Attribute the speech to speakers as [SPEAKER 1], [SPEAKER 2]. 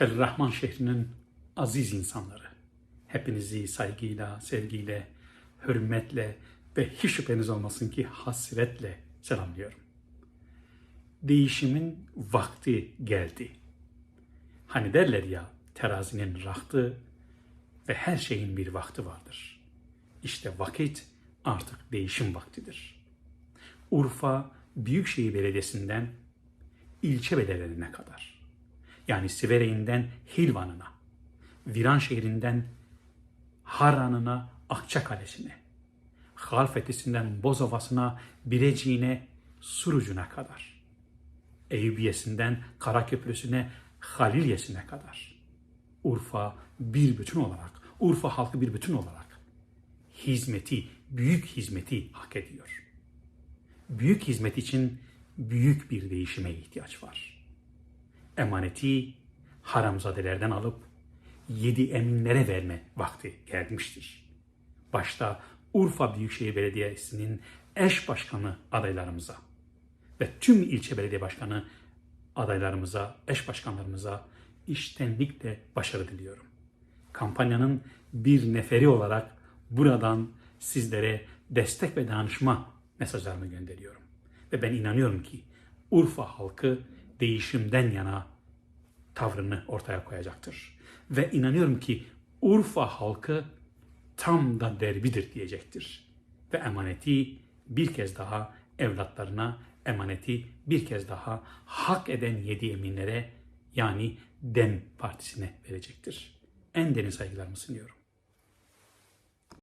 [SPEAKER 1] Halil Rahman şehrinin aziz insanları. Hepinizi saygıyla, sevgiyle, hürmetle ve hiç şüpheniz olmasın ki hasretle selamlıyorum. Değişimin vakti geldi. Hani derler ya terazinin rahtı ve her şeyin bir vakti vardır. İşte vakit artık değişim vaktidir. Urfa Büyükşehir Belediyesi'nden ilçe belediyelerine kadar. Yani Sivereğinden Hilvan'ına, Viranşehir'inden Harran'ına, Akçakalesi'ne, Halfetisi'nden Bozovası'na, Birecik'ine, Surucu'na kadar. Eyüpiyesi'nden Karaköprüsü'ne, Haliliyesi'ne kadar. Urfa bir bütün olarak, Urfa halkı bir bütün olarak hizmeti, büyük hizmeti hak ediyor. Büyük hizmet için büyük bir değişime ihtiyaç var. Emaneti haramzadelerden alıp yedi eminlere verme vakti gelmiştir. Başta Urfa Büyükşehir Belediyesi'nin eş başkanı adaylarımıza ve tüm ilçe belediye başkanı adaylarımıza, eş başkanlarımıza iştenlikle başarı diliyorum. Kampanyanın bir neferi olarak buradan sizlere destek ve danışma mesajlarımı gönderiyorum. Ve ben inanıyorum ki Urfa halkı değişimden yana tavrını ortaya koyacaktır. Ve inanıyorum ki Urfa halkı tam da derbidir diyecektir. Ve emaneti bir kez daha evlatlarına, emaneti bir kez daha hak eden yedi eminlere yani DEM Partisi'ne verecektir. En derin saygılarımı sunuyorum.